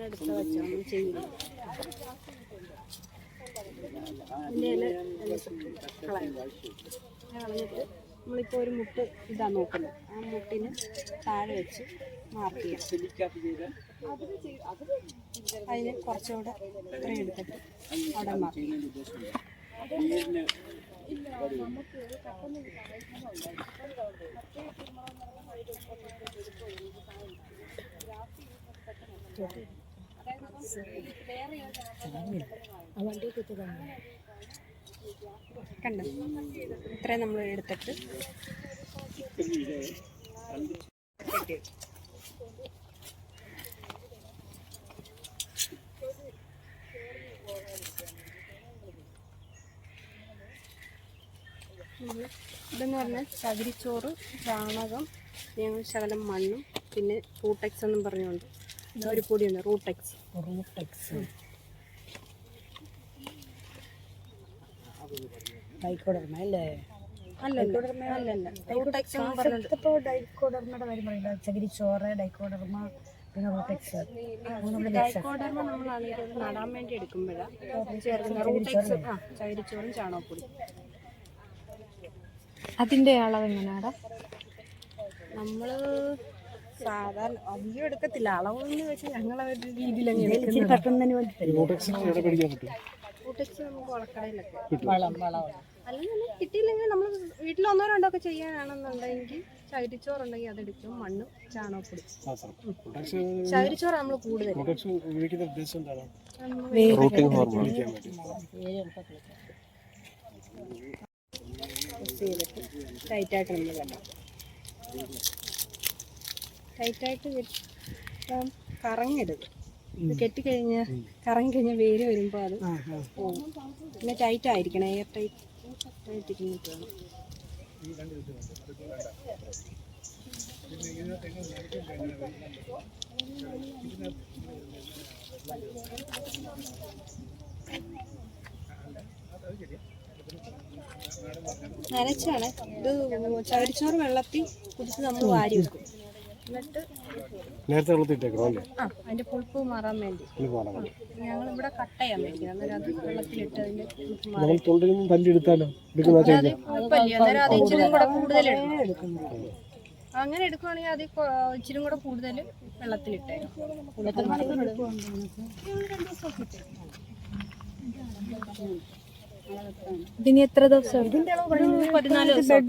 എടുത്ത് വെച്ചോ നമ്മളിപ്പോൾ ഒരു മുട്ട് ഇതാ നോക്കുന്നത് ആ മുട്ടിന് താഴെ വെച്ച് മാർക്ക് ചെയ്യാം. അതിന് കുറച്ചുകൂടെ ഇത്രയും എടുത്തിട്ട് അവിടെ മാർക്ക് ചെയ്യാം. കണ്ടോ ഇത്രയും നമ്മൾ എടുത്തിട്ട്. ഇതെന്ന് പറഞ്ഞാൽ ചകിരിച്ചോറ് ചാണകം ഞങ്ങൾ ശകലം മണ്ണും പിന്നെ റൂട്ടെക്സ് എന്നും പറഞ്ഞുകൊണ്ട്. ഒരു പൊടിയുണ്ട് റൂട്ടെക്സ് റൂട്ടെക്സ് ഡൈക്കോഡർമ അല്ലേ? ഡൈക്കോഡർമയുടെ കാര്യം പറയില്ല. ചകിരിച്ചോറ് ഡൈക്കോഡർമ പിന്നെ റൂട്ടെക്സ്. ഡൈക്കോഡർമ നമ്മളാണെങ്കിൽ നടാൻ വേണ്ടി എടുക്കുമ്പോഴാണ് റൂട്ടെക്സ് ചകിരിച്ചോറും ചാണകപ്പൊടി. അതിന്റെ അളവ് എങ്ങനെയാടാ? നമ്മൾ സാധാരണ അധികം എടുക്കത്തില്ല. അളവെന്ന് വെച്ചാൽ ഞങ്ങൾ അവരുടെ രീതിയിൽ അല്ലെങ്കിൽ കിട്ടിയില്ലെങ്കിൽ നമ്മൾ വീട്ടിൽ ഒന്നോ രണ്ടോ ഒക്കെ ചെയ്യാനാണെന്നുണ്ടെങ്കിൽ ചകിരിച്ചോറുണ്ടെങ്കിൽ അതെടുക്കും മണ്ണും ചാണകപ്പൊടി. ചകിരിച്ചോറ് നമ്മൾ കൂടുതൽ. ടൈറ്റായിട്ട് നമ്മൾ വെക്കണം ടൈറ്റായിട്ട് വെച്ചാൽ കറങ്ങരുത്. ഇത് കെട്ടിക്കഴിഞ്ഞാൽ കറങ്ങി കഴിഞ്ഞാൽ വേര് വരുമ്പോൾ അത് പോകും. പിന്നെ ടൈറ്റ് ആയിരിക്കണം എയർ ടൈറ്റ് വേണം നനച്ചാണ്. ഇത് ചവരിച്ചോറ് വെള്ളത്തിൽ കുതിച്ച് നമ്മൾ വാരി വെക്കും. എന്നിട്ട് നേരത്തെ വെള്ളത്തിട്ടേക്കണം അല്ലേ? ആ അതിന്റെ പുളിപ്പ് മാറാൻ വേണ്ടി. ഞങ്ങൾ ഇവിടെ കട്ടയാണ് മേടിക്കുന്നത് അന്നേരം അത് വെള്ളത്തിലിട്ട് അതിന്റെ പുളിപ്പ് മാറി. നമ്മൾ തൊണ്ടിൽ നിന്ന് തല്ലിയെടുത്താലോ? എടുക്കുന്ന അത് കുഴപ്പമില്ല. അന്നേരം അത് ഇച്ചിരി കൂടെ കൂടുതൽ എടുക്കും അങ്ങനെ എടുക്കുവാണെങ്കിൽ അത് ഇച്ചിരി കൂടെ കൂടുതൽ വെള്ളത്തിലിട്ടേക്കും ഇതിന് എത്ര ദിവസം? പതിനാല് ദിവസം